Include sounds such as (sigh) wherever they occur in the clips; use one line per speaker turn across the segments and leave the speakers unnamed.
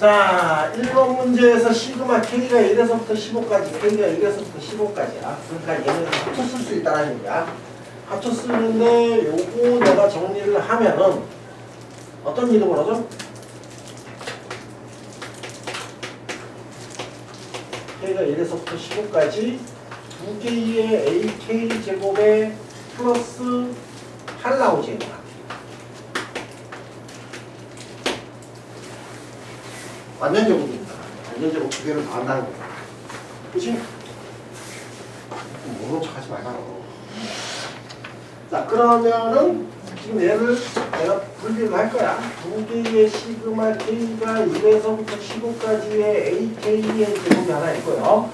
자, 1번 문제에서 시그마 K가 1에서부터 15까지, K가 1에서부터 15까지야. 그러니까 얘는 합쳐 쓸 수 있다는 얘기야. 합쳐 쓰는데 요거 내가 정리를 하면은 어떤 일이 벌어져? K가 1에서부터 15까지 두 개의 AK 제곱에 플러스 8 나오지 얘들아. 완전 제곱입니다. 완전 제곱 두 개를 더한다는 거야. 그치? 모르는 척 하지 말라. 자, 그러면은 지금 얘를 내가 분리를 할 거야. 두 개의 시그마 K가 1에서부터 15까지의 AK의 제곱이 하나 있고요.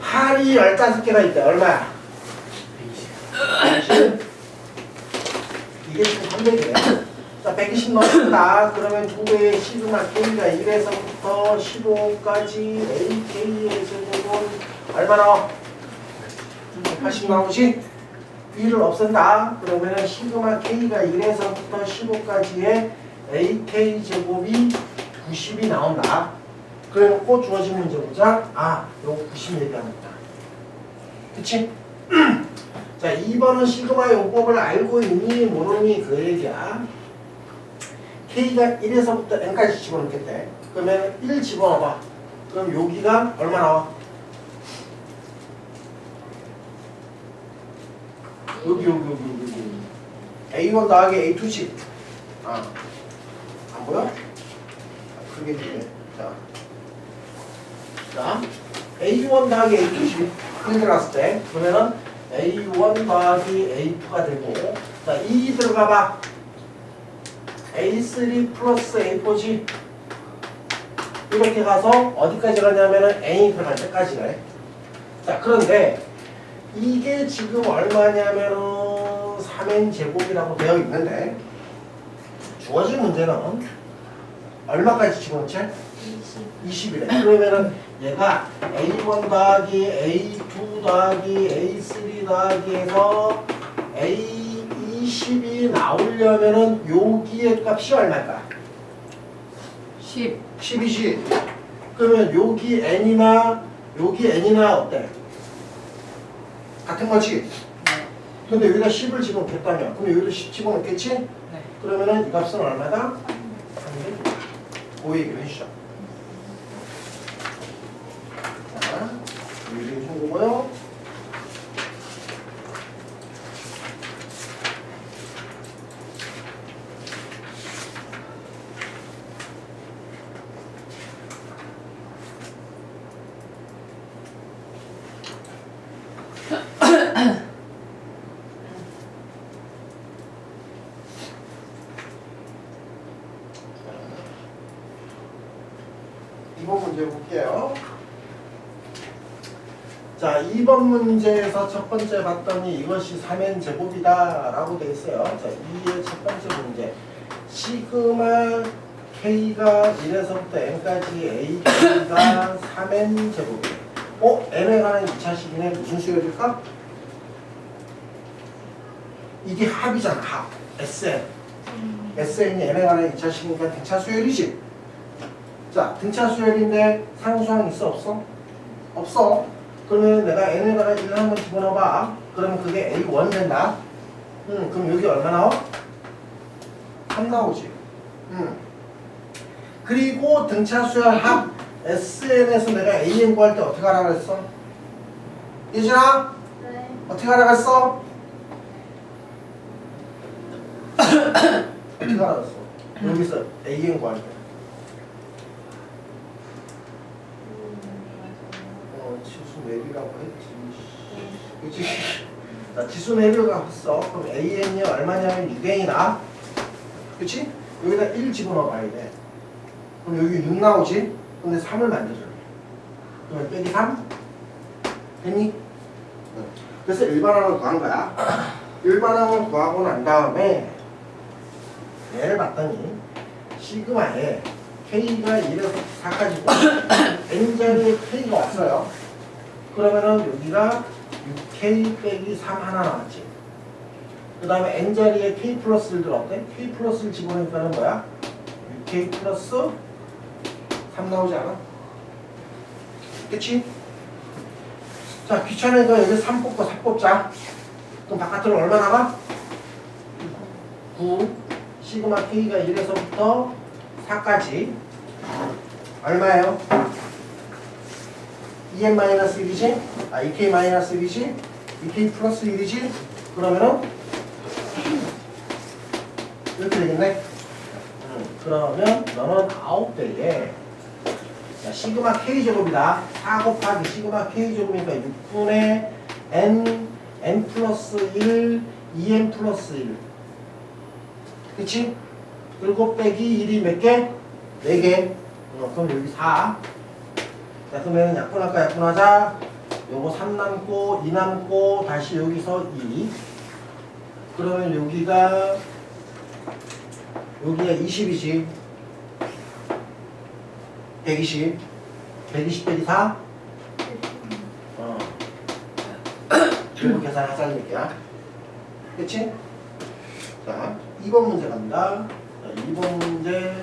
8이 15개가 있다. 얼마야? 120. 이게 지금 300이에요. 자, 120 넣었다. 그러면 두 개의 시그마 K가 1에서부터 15까지 AK의 제곱은 얼마 나와? 80 나오지? B를 없앤다. 그러면은 시그마 K가 1에서부터 15까지의 AK 제곱이 90이 나온다. 그래 놓고 주어진 문제 보자. 아, 요거 90 얘기하는 거다. 그치? (clears throat) 자, 2번은 시그마 용법을 알고 있니 모르니 그 얘기야. K가 1에서부터 N까지 집어넣겠대. 그러면 1 집어넣어봐. 그럼 여기가 얼마 나와? 여기 여기 여기 여기 여기 A1 더하기 A2지 아, 안 보여? 아, 크게 주네 자, 자 A1 더하기 A2지 크게 들어갔을 때 그러면은 A1 더하기 A2가 되고 자 2 들어가봐 A3 플러스 A4지 이렇게 가서 어디까지 가냐면은 N이 들어갈 때까지래 자 그런데 이게 지금 얼마냐면은 3n 제곱이라고 되어 있는데 주어진 문제는 얼마까지 집어넣지? 20이래. 그러면은 얘가 a1 더하기 a2 더하기 a3 더하기 해서 a20이 나오려면은 여기의 값이 얼마일까?
10
10이지. 그러면 여기 n이나 여기 n이나 어때? 같은 거지? 근데 여기다 10을 집어넣겠다며. 그럼 여기도 10 집어넣겠지?
네.
그러면은 이 값은 얼마다? 300. 그 얘기를 해주죠. 자, 유리 송고고요. 이번 문제 볼게요. 자, 2번 문제에서 첫 번째 봤더니 이것이 3n 제곱이다 라고 돼 있어요. 자, 2의 첫 번째 문제. 시그마 k가 1에서부터 n까지 ak가 3n (coughs) 제곱이에요. 어? n에 관한 2차식이네. 무슨 수열일까? 이게 합이잖아, 합. sn. sn이 n에 관한 2차식이니까 등차 수열이지. 자, 등차 수열인데 상수항 있어 없어? 없어. 그러면 내가 n에 관한 1을 한번 집어넣어봐. 그러면 그게 a1 된다. 음, 그럼 여기 얼마 나와? 3 나오지. 음. 그리고 등차 수열 합 sn에서 내가 an 구할 때 어떻게 하라 그랬어? 예진아?
네.
어떻게 하라 그랬어? (coughs) 어떻게 하라 그랬어? 여기서 an 구할 때. 내리라고 했지. 그치? 자, 지수 내리라고 했어. 그럼 AN이 얼마냐면 6N이 나. 그치? 여기다 1 집어넣어 봐야 돼. 그럼 여기 6 나오지? 근데 3을 만들어줘. 그러면 빼기 3? 됐니? 그래서 일반항을 구한 거야. 일반항을 구하고 난 다음에 얘를 봤더니 시그마에 K가 1에서 4까지고 (coughs) N자리에 K가 왔어요. 그러면은 여기가 6K 빼기 3 하나 나왔지. 그 다음에 N자리에 K 플러스를 들었대. K 플러스를 집어넣으니까는 뭐야? 6K 플러스 3 나오지 않아? 그치? 자, 귀찮으니까 여기 3 뽑고 4 뽑자. 그럼 바깥으로 얼마 나가? 9 시그마 K가 1에서부터 4까지 얼마예요? 2n-1이지? 아, 2k-1이지? 2k 플러스 1이지? 그러면은 이렇게 되겠네? 음, 그러면 너는 9배에 자, 시그마 K제곱이다 4 곱하기 시그마 K제곱이니까 6분의 n n 플러스 1 2n 플러스 1 그치? 7 빼기 1이 몇 개? 4개 어, 그럼 여기 4 자, 그러면 약분할까 약분하자. 요거 3 남고 2 남고 다시 여기서 2. 그러면 여기가 여기가 20이지. 120. 120 빼기 4. 어. 그리고 계산하자는 얘기야. 그치? 자, 2번 문제 간다. 자, 2번 문제.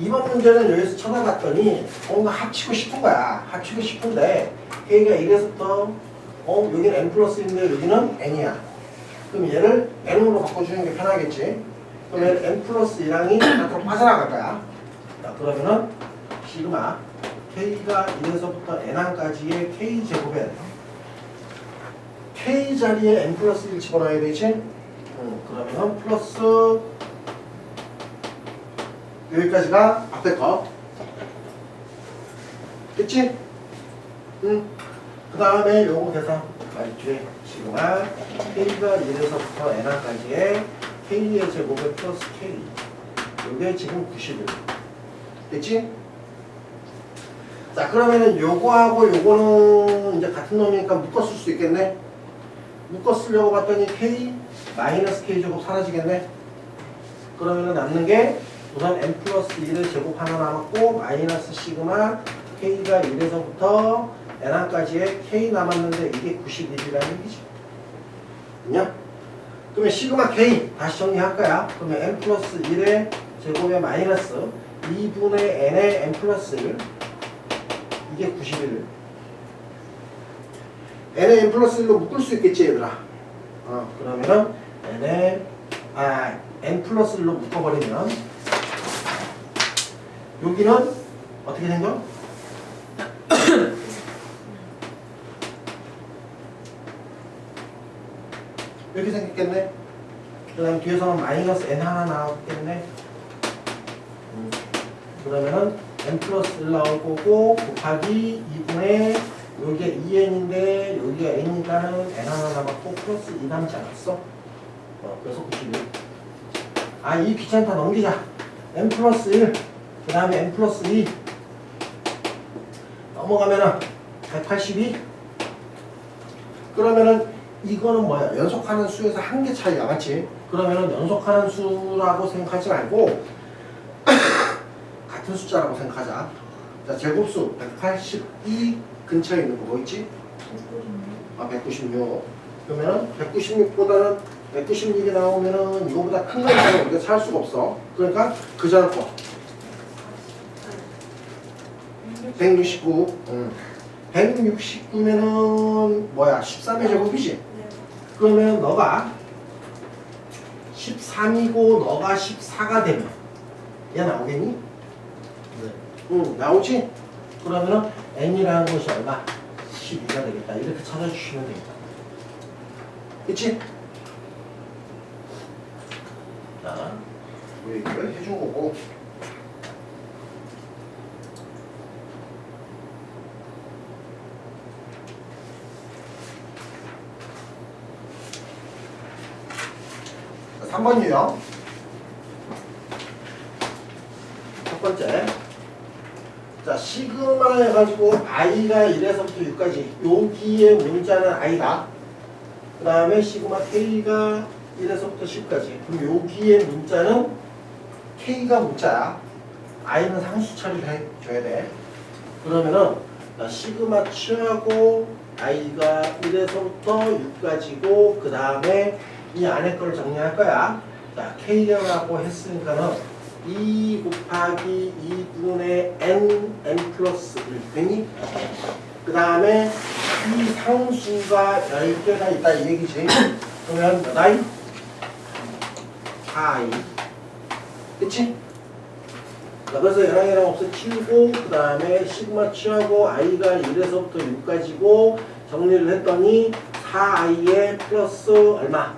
2번 문제는 여기서 쳐다봤더니 뭔가 합치고 싶은 거야. 합치고 싶은데 K가 1에서부터 어 여기는 n 플러스인데 여기는 n이야. 그럼 얘를 n으로 바꿔주는 게 편하겠지. 그러면 n 플러스 1항이 앞으로 빠져나갈 거야. 자, 그러면은 시그마 K가 1에서부터 n항까지의 K 제곱에 K 자리에 n 플러스 1 집어넣어야 되지. 음, 그러면은 플러스 여기까지가 앞에 거. 됐지? 응. 그 다음에 요거 계산. 뒤에 시그마 K가 1에서부터 N까지의 K의 제곱에 플러스 K. 요게 지금 91. 됐지? 자, 그러면은 요거하고 요거는 이제 같은 놈이니까 묶었을 수 있겠네? 묶었으려고 봤더니 K 마이너스 K 제곱 사라지겠네? 그러면은 남는 게 우선 n 플러스 1의 제곱 하나 남았고 마이너스 시그마 k가 1에서부터 n항까지의 k 남았는데 이게 91이라는 얘기지. 그냐? 그러면 시그마 k 다시 정리할 거야. 그러면 n 플러스 1의 제곱에 마이너스 2분의 n의 n 플러스 1 이게 91. n의 n 플러스 1로 묶을 수 있겠지 얘들아. 어, 그러면은 n의 아 n 플러스 1로 묶어버리면 여기는 어떻게 생겨? (coughs) 이렇게 생겼겠네. 그 다음 뒤에서는 마이너스 n 하나 나왔겠네. 음, 그러면은 n 플러스 1 나올 거고 곱하기 2분의 여기가 2n인데 여기가 n이니까는 n 하나 남았고 플러스 2 남지 않았어? 어, 그래서 91. 아, 이 귀찮다 넘기자. n 플러스 1. 그 다음에 n 플러스 2 넘어가면은 182 그러면은 이거는 뭐야? 연속하는 수에서 한 개 차이야 맞지? 그러면은 연속하는 수라고 생각하지 말고 (coughs) 같은 숫자라고 생각하자. 자 제곱수 182 근처에 있는 거 뭐 있지? 아 196 그러면은 196보다는 196이 나오면은 이거보다 큰 거는 우리가 찾을 수가 없어. 그러니까 그 전에 거 169. 응. 169면은 뭐야? 13의 제곱이지? 그러면 너가 13이고 너가 14가 되면 얘 나오겠니?
네.
응, 나오지? 그러면은 n이라는 것이 얼마? 12가 되겠다. 이렇게 찾아주시면 되겠다. 그치? 자, 왜 이걸 해준 거고. 3번 유형. 첫 번째. 자, 시그마 해가지고 i가 1에서부터 6까지. 여기에 문자는 i다. 그 다음에 시그마 k가 1에서부터 10까지. 그럼 여기에 문자는 k가 문자야. i는 상수 처리를 해줘야 돼. 그러면은 자, 시그마 취하고 i가 1에서부터 6까지고 그 다음에 이 안에 걸 정리할 거야. 자, k라고 했으니까는 2 곱하기 2분의 n, n 플러스 1 되니? 그 다음에 이 상수가 10개가 있다 이 얘기지. 그러면 몇 i? 4i. 그치? 자, 그래서 얘랑 없어 치우고 그 다음에 시그마 취하고 i가 1에서부터 6까지고 정리를 했더니 4i에 플러스 얼마?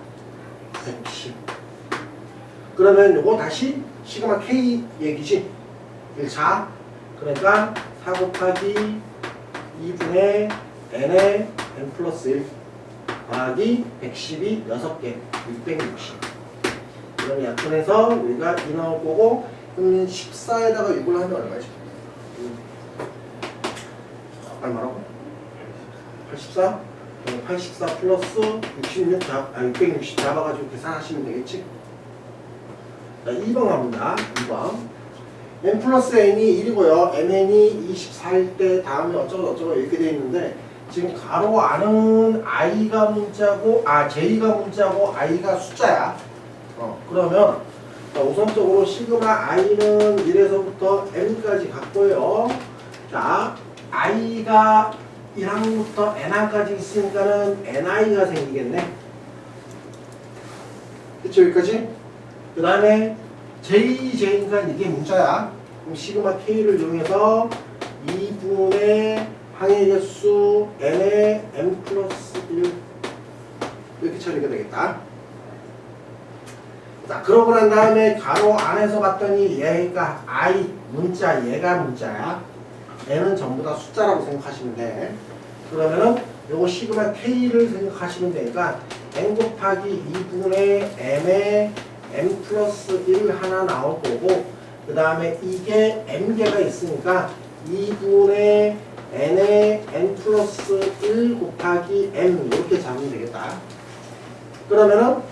110 그러면 요거 다시 시그마 k 얘기지 1차 그러니까 4 곱하기 2분의 n의 n 플러스 1 더하기 110이 6개 660 그럼 약분해서 우리가 2 나올 거고 그러면 14에다가 이걸 하면 얼마지? 얼마라고? 84? 84 플러스 66 잡, 아 660 잡아가지고 계산하시면 되겠지? 자 2번 갑니다 2번 n 플러스 n이 1이고요 mn이 24일 때 다음에 어쩌고 저쩌고 이렇게 돼 있는데 지금 가로 안은 i가 문자고 아 j가 문자고 i가 숫자야 어 그러면 자, 우선적으로 시그마 i는 1에서부터 n까지 갖고요. 자, i가 1항부터 n항까지 있으니까는 ni가 생기겠네. 그쵸, 여기까지? 그 다음에 j, j니까 이게 문자야. 그럼 시그마 k를 이용해서 2분의 항의 개수 n의 n 플러스 1 이렇게 처리가 되겠다. 자, 그러고 난 다음에 가로 안에서 봤더니 얘가 i 문자, 얘가 문자야. 얘는 전부 다 숫자라고 생각하시면 돼. 그러면은 요거 시그마 k를 생각하시면 되니까 n 곱하기 2분의 m의 m 플러스 1 하나 나올 거고 그 다음에 이게 m개가 있으니까 2분의 n의 n 플러스 1 곱하기 m 이렇게 잡으면 되겠다. 그러면은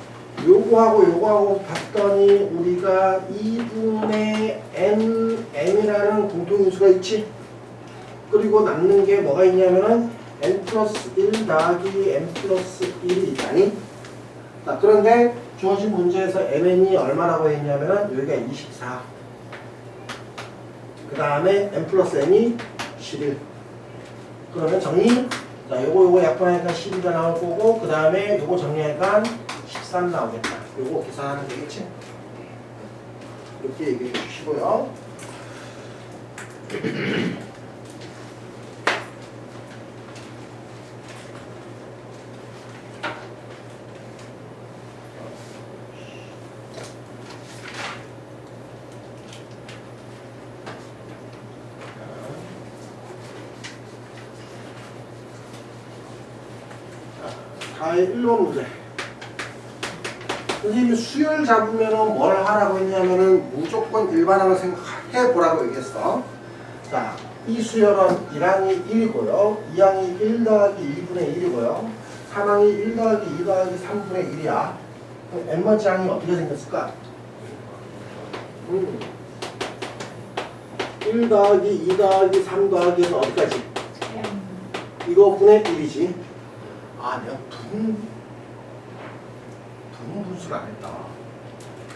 요거하고 요거하고 봤더니 우리가 2분의 n, n이라는 공통인수가 있지? 그리고 남는 게 뭐가 있냐면은 n 플러스 1 더하기 n 플러스 1이 있다니? 자, 그런데 주어진 문제에서 mn이 얼마라고 했냐면은 여기가 24. 그 다음에 n 플러스 n이 11. 그러면 정리. 자, 요거 요거 약분하니까 12가 나올 거고 그 다음에 요거 정리하니까 13 나오겠다. 요거 계산하면 되겠지? 이렇게 얘기해 주시고요. (clears throat) 다의 1번 문제. 선생님이 수열 잡으면은 뭘 하라고 했냐면은 무조건 일반항을 생각해 보라고 얘기했어. 자, 이 수열은 1항이 1이고요. 2항이 1 더하기 2분의 1이고요. 3항이 1 더하기 2 더하기 3분의 1이야. 그럼 n번째 항이 어떻게 생겼을까? 음. 1 더하기 2 더하기 3 더하기는 어디까지? 이거 분의 1이지. 아, 내가 분, 분 분수를 안 했다.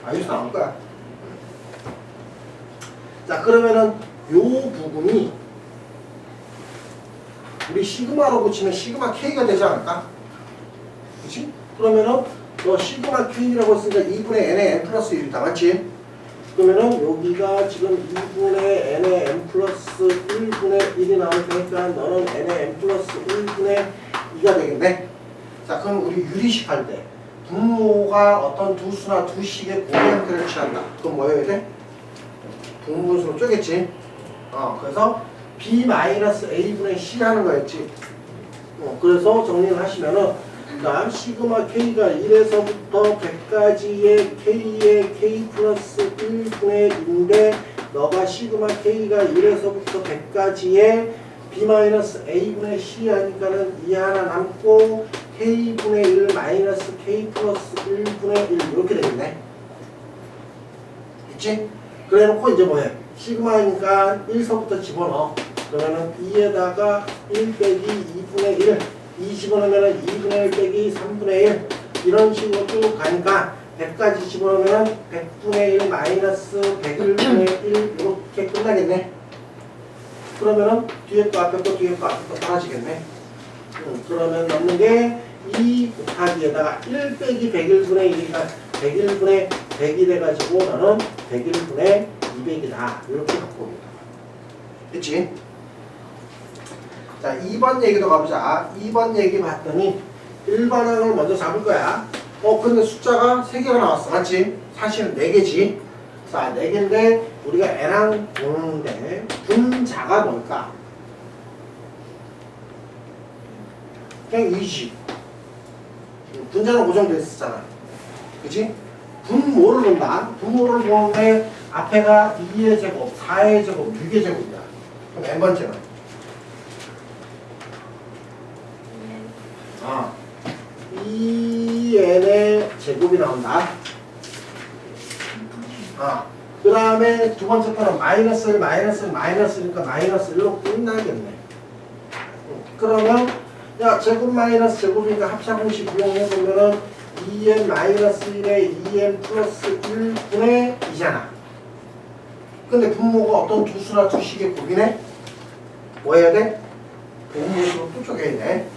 아, 여기서 나올 거야. 자, 그러면은 요 부분이 우리 시그마로 붙이면 시그마 K가 되지 않을까? 그치? 그러면은 너 시그마 K라고 했으니까 2분의 N의 N 플러스 1이다. 맞지? 그러면은 여기가 지금 2분의 N의 N 플러스 1분의 1이 나올 테니까 너는 N의 N 플러스 1분의 2가 되겠네. 자, 그럼 우리 유리식 할 때 분모가 어떤 두 수나 두 식의 고리 형태를 취한다. 그럼 뭐여야 돼? 분분수로 쪼겠지. 어, 그래서 b-a분의 c 하는 거였지. 어, 그래서 정리를 하시면은 그다음 시그마 k가 1에서부터 100까지의 k의 k 플러스 1분의 1인데 너가 시그마 k가 1에서부터 100까지의 b-a분의 c 하니까는 2 하나 남고 k분의 1 마이너스 k 플러스 1분의 1 이렇게 되겠네. 있지? 그래 놓고 이제 뭐해? 시그마니까 1서부터 집어넣어. 그러면은 2에다가 1 빼기 2분의 1, 2 집어넣으면은 2분의 1 빼기 3분의 1 이런 식으로 쭉 가니까 100까지 집어넣으면 100분의 1 마이너스 101분의 1 이렇게 끝나겠네. 그러면은 뒤에 거 앞에 거 뒤에 거 앞에 거 사라지겠네. 음, 그러면 남는 게 2 곱하기에다가 1 빼기 101분의 1이니까 101분의 100이 돼가지고 너는 101분의 200이다. 이렇게 갖고 옵니다. 됐지? 자, 2번 얘기도 가보자. 2번 얘기 봤더니 1번항을 먼저 잡을 거야. 어, 근데 숫자가 3개가 나왔어. 맞지? 사실은 4개지. 자, 4개인데 우리가 N항 보는데 분자가 뭘까? 그냥 20. 분자는 고정돼 있었잖아. 그치? 분모를 본다. 분모를 보는데 앞에가 2의 제곱, 4의 제곱, 6의 제곱이야. 그럼 N번째는? 아, 2n의 제곱이 나온다. 다음에 두 번째 거는 마이너스 1, 마이너스 1, 마이너스니까 마이너스 1로 끝나겠네. 음, 그러면, 야, 제곱 마이너스 제곱이니까 합차 공식 이용해보면은 2n 마이너스 1에 2n 플러스 1분의 2잖아. 근데 분모가 어떤 두 수나 두 식의 곱이네? 뭐 해야 돼? 분모식으로 또 쪼개야 돼.